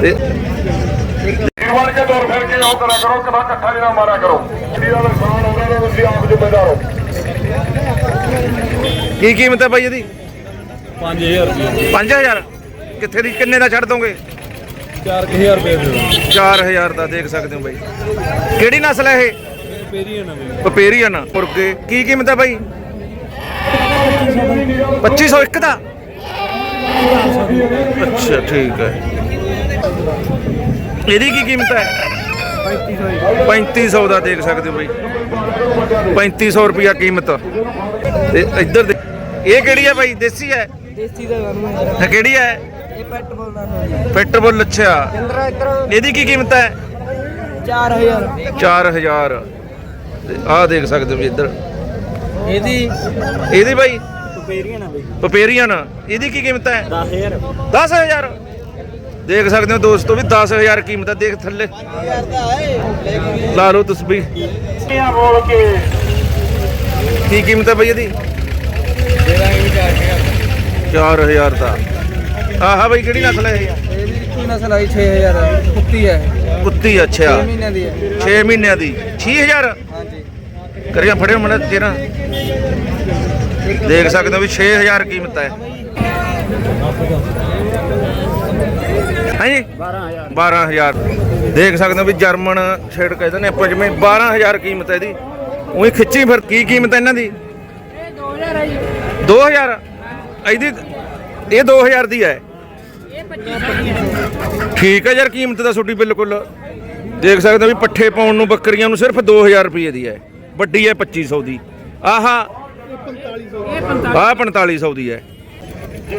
ਤੇ ਵੜ ਕੇ ਫਿਰ ਕੇ ਉਹ ਕਰਾ ਕਰੋ ਕਦਾ ਇਕੱਠਾ ਜਿਹੜਾ ਮਾਰਿਆ ਕਰੋ। ਜਿਹੜੀ ਦਾ ਨੁਕਸਾਨ ਹੋ ਰਿਹਾ ਤੁਸੀਂ ਆਪ ਜ਼ਿੰਮੇਦਾਰ ਹੋ। ਕੀ ਕੀਮਤ ਹੈ ਬਾਈ ਇਹਦੀ? 5000 ਰੁਪਏ। 5000 ਕਿੱਥੇ ਦੀ ਕਿੰਨੇ ਦਾ ਛੱਡ ਦੋਗੇ? 4000 ਰੁਪਏ ਦੇ 4000 ਦਾ ਦੇਖ ਸਕਦੇ ਹੋ ਬਾਈ ਕਿਹੜੀ ਨਸਲ ਹੈ ਇਹ? ਪੇਰੀਆਂ ਨਵੇਂ ਪਪੇਰੀਅਨ ਮੁਰਗੇ। ਕੀ ਕੀਮਤ ਹੈ ਬਾਈ 2501 ਦਾ? ਅੱਛਾ ਠੀਕ ਹੈ। ਇਹਦੀ ਕੀ ਕੀਮਤ ਹੈ? 3500 ਦਾ ਦੇਖ ਸਕਦੇ ਹੋ ਬਾਈ। 3500 ਰੁਪਿਆ ਕੀਮਤ। ਤੇ ਇੱਧਰ ਦੇ ਇਹ ਕਿਹੜੀ ਹੈ ਬਾਈ? ਦੇਸੀ ਹੈ? ਦੇਸੀ ਦਾ ਗਾਨੂੰ ਹੈ ਕਿਹੜੀ ਹੈ? ਇਹ ਪੈਟ ਬੋਲਦਾ ਹੈ। ਪਿਟਬੁਲ ਅੱਛਾ। ਇਹਦੀ ਕੀ ਕੀਮਤ ਹੈ? 4000 4000 ਤੇ ਆਹ ਦੇਖ ਸਕਦੇ ਹੋ ਇੱਧਰ। ਇਹਦੀ ਇਹਦੀ ਬਾਈ ਪੇਰੀਆਂ ਨਾ ਬਈ। ਪਪੇਰੀਅਨ ਇਹਦੀ ਕੀ ਕੀਮਤ ਹੈ? 10000 10000 ਦੇਖ ਸਕਦੇ ਹੋ ਦੋਸਤੋ ਵੀ 10000 ਕੀਮਤ ਹੈ ਦੇਖ ਥੱਲੇ। ਲਾ ਲਓ ਤਸਬੀਹ ਇਹ ਬੋਲ ਕੇ ਕੀ ਕੀਮਤ ਹੈ ਬਈ ਇਹਦੀ? 4000 ਦਾ। ਆਹ ਬਈ ਕਿਹੜੀ ਨਸਲ ਹੈ ਇਹ? ਇਹਦੀ ਕੀ ਨਸਲ ਆਈ 6000 ਦੀ ਕੁੱਤੀ ਹੈ। ਕੁੱਤੀ 6 ਅੱਛਾ ਮਹੀਨਿਆਂ ਦੀ। ਹੈ 6 ਮਹੀਨਿਆਂ ਦੀ। 6000 ਹਾਂਜੀ। ਕਰਿਆ ਫੜਿਓ ਮੜਾ ਤੇਰਾ। ਦੇਖ ਸਕਦੇ ਹੋ ਵੀ 6000 ਕੀਮਤ ਹੈ। ਹਾਂਜੀ? 12000 12000 ਦੇਖ ਸਕਦੇ ਹੋ ਵੀ ਜਰਮਨ ਛੇੜ ਕਹਿੰਦੇ ਨੇ ਆਪਾਂ ਜਿਵੇਂ 12000 ਕੀਮਤ ਹੈ ਇਹਦੀ। ਉਹੀ ਖਿੱਚੀ ਫਿਰ ਕੀ ਕੀਮਤ ਹੈ ਇਹਨਾਂ ਦੀ? 2000 ਇਹਦੀ ਇਹ 2000 ਦੀ ਹੈ। ਠੀਕ ਹੈ ਯਾਰ ਕੀਮਤ ਦਾ ਛੋਟੀ ਬਿਲਕੁਲ। ਦੇਖ ਸਕਦੇ ਹੋ ਵੀ ਪੱਠੇ ਪਾਉਣ ਨੂੰ ਬੱਕਰੀਆਂ ਨੂੰ ਸਿਰਫ 2000 ਰੁਪਏ ਦੀ ਹੈ। ਵੱਡੀ ਹੈ 2500 ਦੀ। ਆਹਾ ਆਹ 4500 ਦੀ ਹੈ।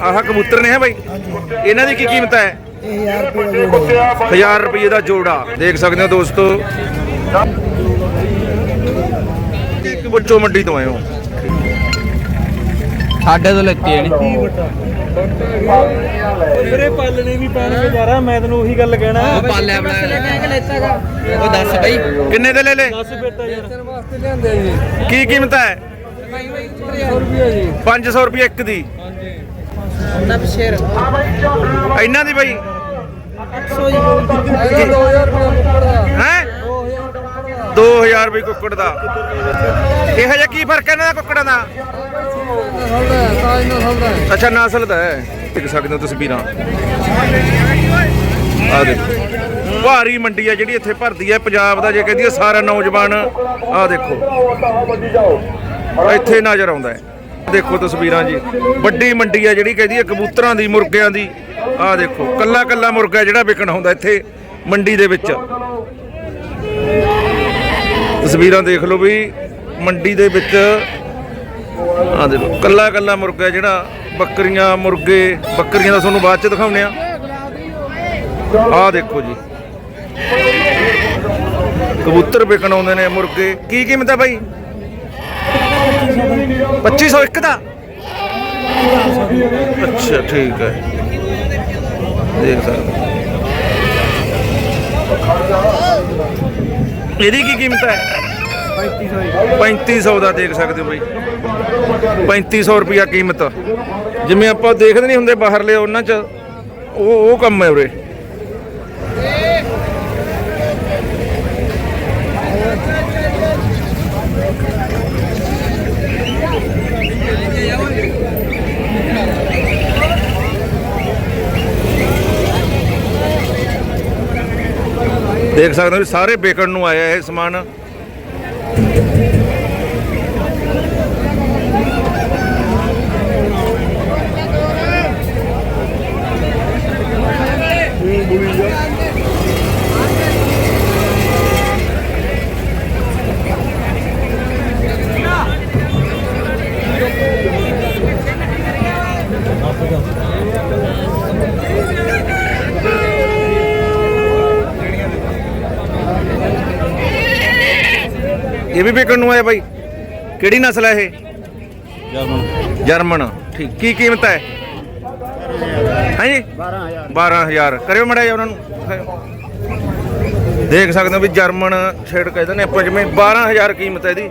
ਆਹ ਕਬੂਤਰ ਨੇ ਹੈ ਬਾਈ। ਇਹਨਾਂ ਦੀ ਕੀ ਕੀਮਤ ਹੈ? ਇਹ 1000 ਰੁਪਏ ਦਾ 1000 ਰੁਪਏ ਦਾ ਜੋੜਾ। ਦੇਖ ਸਕਦੇ ਹੋ ਦੋਸਤੋ। ਇੱਕ ਬੱਚੋ ਮੰਡੀ ਤੋਂ ਆਏ ਹੋ। ਸਾਡੇ ਤੋਂ ਲੈਤੀ ਹੈ ਨਹੀਂ ਮੇਰੇ ਪਾਲਣੇ ਵੀ ਪੈਣਗੇ ਯਾਰਾ ਮੈਂ ਤੈਨੂੰ ਉਹੀ ਗੱਲ ਕਹਿਣਾ। ਉਹ ਪਾਲਿਆ ਬਣਾ ਲੈ ਕੇ। ਲੈਤਾਗਾ ਉਹ ਦੱਸ ਬਈ। ਕਿੰਨੇ ਦੇ ਲੈ ਲੈ 10 ਫਿਰ ਤਾਂ ਯਾਰ। ਵਾਸਤੇ ਲਿਆਂਦੇ ਜੀ ਕੀ ਕੀਮਤ ਹੈ? 100 ਰੁਪਏ ਜੀ 500 ਰੁਪਏ ਇੱਕ ਦੀ। ਨਾ ਸ਼ੇਰ ਇਹਨਾਂ ਦੀ ਬਾਈ। 100 ਜੀ 2000 ਰੁਪਏ ਉੱਪਰ ਦਾ ਹੈ 2000 ਰੁਪਏ ਕੁੱਕੜ ਦਾ। ਇਹੋ ਜਿਹਾ ਕੀ ਫ਼ਰਕ ਹੈ ਇਹਨਾਂ ਦਾ ਕੁੱਕੜਾਂ ਦਾ? ਅੱਛਾ ਨਸਲ ਦਾ ਹੈ। ਦੇਖ ਸਕਦੇ ਹੋ ਤਸਵੀਰਾਂ ਆ ਦੇਖੋ। ਭਾਰੀ ਮੰਡੀ ਹੈ ਜਿਹੜੀ ਇੱਥੇ ਭਰਦੀ ਹੈ ਪੰਜਾਬ ਦਾ ਜੇ ਕਹਿੰਦੀ ਸਾਰਾ ਨੌਜਵਾਨ ਆ ਦੇਖੋ। ਇੱਥੇ ਨਜ਼ਰ ਆਉਂਦਾ ਹੈ। ਦੇਖੋ ਤਸਵੀਰਾਂ ਜੀ, ਵੱਡੀ ਮੰਡੀ ਹੈ ਜਿਹੜੀ ਕਹਿੰਦੀ ਹੈ ਕਬੂਤਰਾਂ ਦੀ, ਮੁਰਗਿਆਂ ਦੀ। ਆਹ ਦੇਖੋ, ਕੱਲਾ ਕੱਲਾ ਮੁਰਗਾ ਜਿਹੜਾ ਵਿਕਣ ਹੁੰਦਾ ਇੱਥੇ ਮੰਡੀ ਦੇ ਵਿੱਚ। ਤਸਵੀਰਾਂ ਦੇਖ ਲਓ ਵੀ, ਮੰਡੀ ਦੇ ਵਿੱਚ ਆ ਦੇਖੋ, ਕੱਲਾ ਕੱਲਾ ਮੁਰਗਾ ਜਿਹੜਾ, ਬੱਕਰੀਆਂ, ਮੁਰਗੇ, ਬੱਕਰੀਆਂ ਦਾ ਤੁਹਾਨੂੰ ਬਾਅਦ ਚ ਦਿਖਾਉਂਦੇ ਆ ਆ ਦੇਖੋ ਜੀ। ਕਬੂਤਰ ਵਿਕਣ ਆਉਂਦੇ ਨੇ ਮੁਰਗੇ। ਕੀ ਕੀਮਤ ਹੈ ਬਾਈ? 2501 ਦਾ। ਅੱਛਾ, ਠੀਕ ਹੈ। ਦੇਖ ਸਕਦੇ ਇਹਦੀ ਕੀ ਕੀਮਤ ਹੈ? 3500 ਦਾ ਦੇਖ ਸਕਦੇ ਹੋ ਬਈ। 3500 ਰੁਪਿਆ ਕੀਮਤ। ਜਿਵੇਂ ਆਪਾਂ ਦੇਖਦੇ ਨਹੀਂ ਹੁੰਦੇ ਬਾਹਰਲੇ ਉਹਨਾਂ ਚ, ਉਹ ਉਹ ਕੰਮ ਹੈ ਉਰੇ। ਦੇਖ ਸਕਦੇ ਹੋ ਵੀ ਸਾਰੇ ਵਿਕਣ ਨੂੰ ਆਇਆ ਇਹ ਸਮਾਨ। ਇਹ ਵੀ ਵਿਕਣ ਨੂੰ ਆਇਆ ਬਾਈ। ਕਿਹੜੀ ਨਸਲ ਹੈ ਇਹ? ਜਰਮਨ। ਜਰਮਨ। ਠੀਕ। ਕੀ ਕੀਮਤ ਹੈ ਹਾਂਜੀ? 12000 12000 ਕਰਿਓ ਮੜਾ ਜਾ ਉਹਨਾਂ ਨੂੰ। ਦੇਖ ਸਕਦੇ ਹੋ ਵੀ ਜਰਮਨ ਛੇੜ ਕਹਿੰਦੇ ਨੇ ਆਪਾਂ ਜਿਵੇਂ 12000 ਕੀਮਤ ਹੈ ਇਹਦੀ।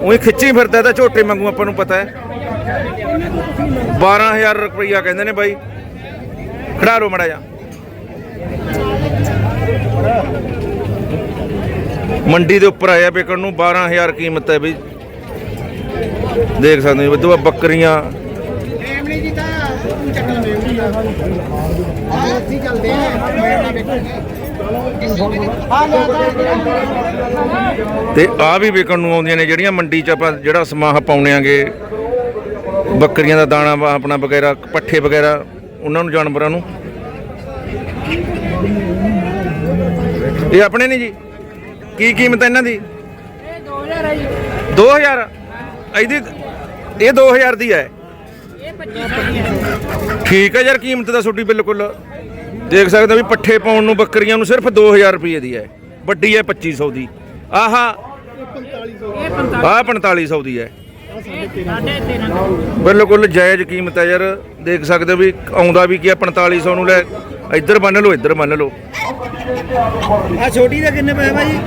ਉਹੀ ਖਿੱਚੀ ਫਿਰਦਾ ਤਾਂ ਝੋਟੇ ਵਾਂਗੂ ਆਪਾਂ ਨੂੰ ਪਤਾ ਹੈ। 12000 ਰੁਪਈਆ ਕਹਿੰਦੇ ਨੇ ਬਾਈ। ਖੜਾ ਲਓ ਮੜਾ ਜਾ ਮੰਡੀ ਦੇ ਉੱਪਰ ਆਇਆ ਵਿਕਣ ਨੂੰ 12000 ਕੀਮਤ ਹੈ ਬਈ ਦੇਖ ਸਕਦੇ ਹੋ ਬਦੂਆ ਬੱਕਰੀਆਂ। ਫੈਮਿਲੀ ਦੀ ਤਾਂ ਚੱਕਲ ਮੇਮਣੀ ਆ ਆ ਅਸੀਂ ਚੱਲਦੇ ਆ ਤੇ ਆ ਵੀ ਵਿਕਣ ਨੂੰ ਆਉਂਦੀਆਂ ਨੇ ਜਿਹੜੀਆਂ ਮੰਡੀ 'ਚ ਆਪਾਂ ਜਿਹੜਾ ਸਮਾਹ ਪਾਉਣੇ ਆਂਗੇ। ਬੱਕਰੀਆਂ ਦਾ ਦਾਣਾ ਵਾ ਆਪਣਾ ਵਗੈਰਾ ਪੱਠੇ ਵਗੈਰਾ ਉਹਨਾਂ ਨੂੰ ਜਾਨਵਰਾਂ ਨੂੰ। ਇਹ ਆਪਣੇ ਨੇ ਜੀ? ਕੀ ਕੀਮਤ ਹੈ ਇਹਨਾਂ ਦੀ? 2000 ਇਹਦੀ ਇਹ 2000 ਦੀ ਹੈ। ਠੀਕ ਹੈ ਯਾਰ ਕੀਮਤ ਤਾਂ ਤੁਹਾਡੀ ਬਿਲਕੁਲ ਦੇਖ ਸਕਦੇ ਹੋ ਵੀ ਪੱਠੇ ਪਾਉਣ ਨੂੰ ਬੱਕਰੀਆਂ ਨੂੰ ਸਿਰਫ 2000 ਰੁਪਏ ਦੀ ਹੈ। ਵੱਡੀ ਹੈ 2500 ਦੀ। ਆਹਾ। ਆਹ 4500 ਦੀ ਹੈ। ਬਿਲਕੁਲ ਜਾਇਜ਼ ਕੀਮਤ ਹੈ ਯਾਰ। ਦੇਖ ਸਕਦੇ ਹੋ ਵੀ ਆਉਂਦਾ ਵੀ ਕੀ ਹੈ 4500 ਨੂੰ ਲੈ ਇੱਧਰ ਬੰਨ ਲਓ ਇੱਧਰ ਬੰਨ ਲਓ। ਛੋਟੀ ਦਾ ਕਿੰਨੇ ਪੈਸੇ ਭਾਜੀ?